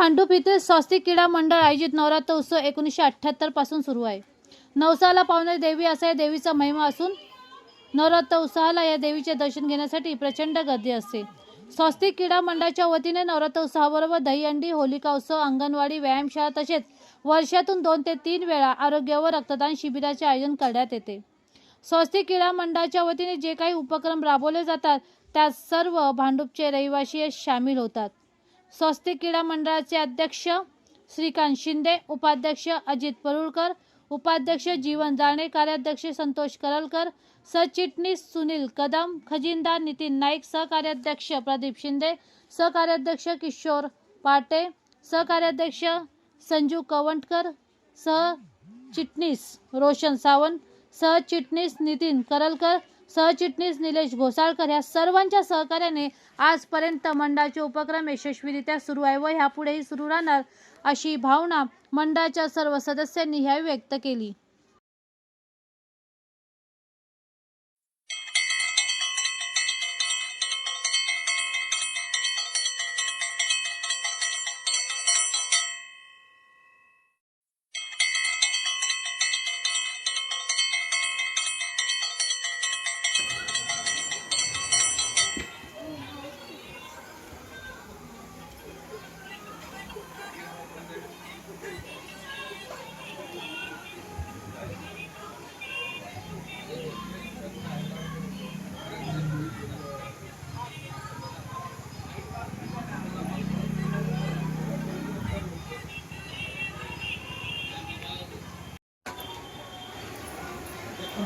भांडूप येथे स्वस्तिक क्रीडा मंडळ आयोजित नवरात्र उत्सव एकोणीसशे अठ्ठ्याहत्तरपासून सुरू आहे. नवसाला पावणारी देवी असा या देवीचा महिमा असून नवरात्र उत्सवाला या देवीचे दर्शन घेण्यासाठी प्रचंड गर्दी असते. स्वस्तिक क्रीडा मंडळाच्या वतीने नवरात्र उत्सवाबरोबर दहीहंडी होलिका उत्सव अंगणवाडी व्यायामशाळा तसेच वर्षातून दोन ते तीन वेळा आरोग्य व रक्तदान शिबिराचे आयोजन करण्यात येते. स्वस्तिक क्रीडा मंडळाच्या वतीने जे काही उपक्रम राबवले जातात त्यात सर्व भांडूपचे रहिवासी सामील होतात. स्वस्तिक क्रीडा मंडळाचे अध्यक्ष श्रीकांत शिंदे उपाध्यक्ष अजित परुळकर उपाध्यक्ष जीवन जाणे कार्याध्यक्ष संतोष करलकर सरचिटणीस सुनील कदम खजिनदार नितीन नाईक सहकार्याध्यक्ष प्रदीप शिंदे सहकार्याध्यक्ष किशोर पाटे सहकार्याध्यक्ष संजू कवंटकर सहचिटणीस रोशन सावंत सहचिटणीस नितीन करलकर सहचिटणीस निलेश घोसाळकर या सर्वांच्या सहकार्याने आजपर्यंत मंडळाचे उपक्रम यशस्वीरित्या सुरू आहे व ह्यापुढेही सुरू राहणार अशी भावना मंडळाच्या सर्व सदस्यांनी ह्यावेळी व्यक्त केली.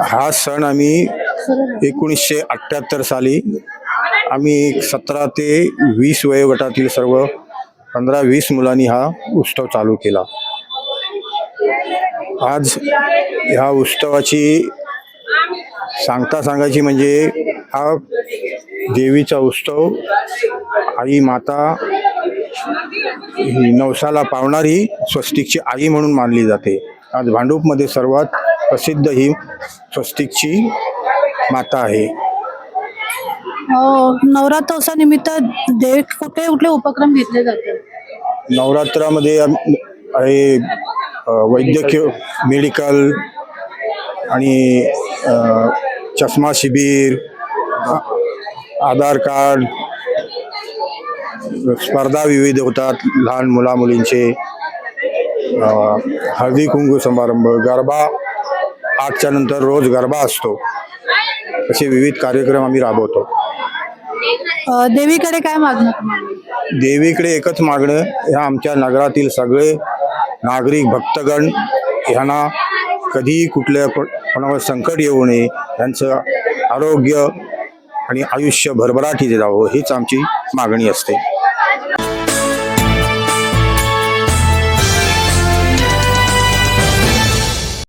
हा सण आम्ही एकोणीसशे अठ्ठ्याहत्तर साली आम्ही सतरा ते वीस वयोगटातील सर्व पंधरा वीस मुलांनी हा उत्सव चालू केला. आज ह्या उत्सवाची सांगता सांगायची म्हणजे हा देवीचा उत्सव आई माता नवसाला पावणारी स्वस्तिकची आई म्हणून मानली जाते. आज भांडूपमध्ये सर्वात प्रसिद्ध ही स्वस्तिकची माता आहे. नवरात्र उत्सवानिमित्त देव कुठले कुठले उपक्रम घेतले जातात? नवरात्रामध्ये आहे वैद्यकीय मेडिकल आणि चष्मा शिबिर आधार कार्ड स्पर्धा विविध होतात लहान मुला मुलींचे अ, हळदी कुंकू समारंभ गरबा आठच्या नंतर रोज गरबा असतो. असे विविध कार्यक्रम आम्ही राबवतो. देवीकडे काय मागणं देवीकडे एकच मागणं ह्या आमच्या नगरातील सगळे नागरिक भक्तगण ह्यांना कधीही कुठल्या को- कोणावर संकट येऊ नये यांचं आरोग्य आणि आयुष्य भरभराटीत जावं हीच आमची मागणी असते.